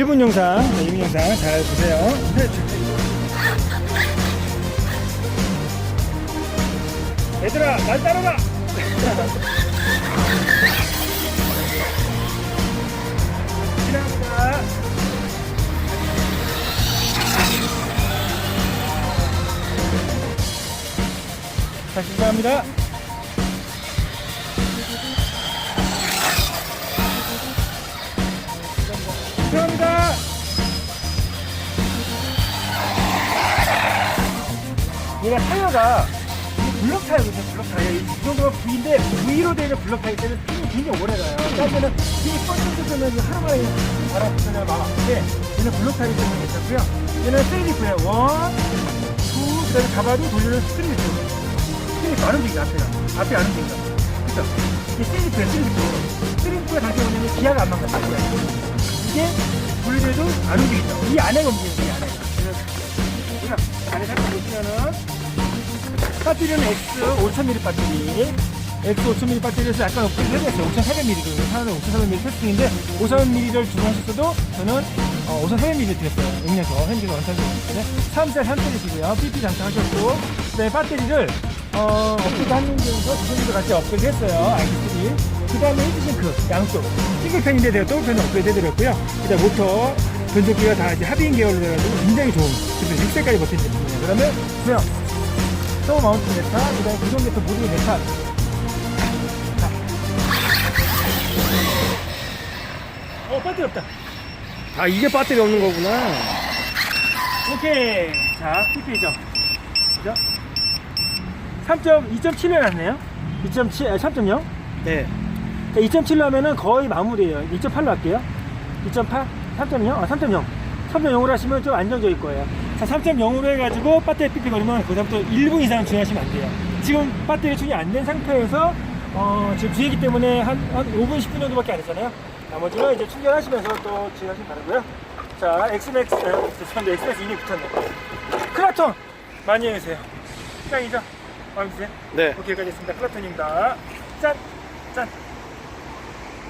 1분 영상, 1분 영상 잘 보세요. 얘들아, 날 따라가! 시작합니다. 감사합니다. 얘가 타이어가 블럭 타이어거든요, 블럭 타이어. 이 정도가 V인데, V로 되어 있는 블럭 타이어 때는 힘이 굉장히 오래 가요. 짜면은 힘이 뻗쳐 뜨면 하루 만에 바람쓰면 마음 아픈데, 얘는 블럭 타이어 때문에 괜찮고요. 얘는 세리프예요. 원, 투, 그 다음에 가봐도 돌리는 스트리트. 스트리트 안 움직이죠, 앞에가. 앞에 안 움직이죠. 그쵸? 이게 세리프예요, 세리프. 세리프가 장점이 뭐냐면 기아가 안 망가져요. 이게 돌려도 안 움직이죠. 이 안에가 움직이죠, 이 안에가. 그래서 안에 살짝 보시면은 배터리는 X 5000mAh 배터리. X 5000mAh 배터리에서 약간 업그레이드 해냈어요. 5400mAh 하나는 5400mAh 테스팅인데 5000mAh를 주문하셨어도 저는 어, 5400mAh 드렸어요. 용량서 현지가 원탄되기 때문에 3살 3짜리시고요. PP 장착하셨고. 그 다음에 배터리를 어, 업그레이드 하는 중에서 두 분도 같이 업그레이드 했어요 RG3 그 다음에 히트싱크 양쪽 싱글팬인데 제가 더블팬을 업그레이드 해드렸고요 그 다음에 모터 변속기가 다 이제 합의인 계열로 돼가지고 굉장히 좋은 그래서 6세까지 버틴 제품이에요 그 다음에 수영 또 마운트 메타, 그 다음에 구동 메타 모두 메타. 자. 어, 배터리 없다. 아 이게 배터리 없는 거구나. 오케이. 자, PP죠. 그죠? 3.2.7에 났네요. 2.7, 아, 3.0? 네. 자, 2.7로 하면은 거의 마무리예요. 2.8로 할게요. 2.8? 3.0? 아, 3.0. 3.0으로 하시면 좀 안정적일 거예요. 자, 3.0으로 해가지고 배터리 삐삐 거리면 그다음부터 1분 이상 주행하시면 안 돼요. 지금 배터리 충이 안 된 상태에서 어, 지금 뒤이기 때문에 한, 한 5분, 10분 정도밖에 안 했잖아요. 나머지는 이제 충전하시면서 또 주행하시면 바라고요. 자, 엑스맥스, 어, 죄송한데 엑스맥스 이미 붙었네. 클라톤! 많이 해주세요. 짱이죠? 드세요? 네. 오케이, 여기까지 했습니다. 클라톤입니다. 짠! 짠!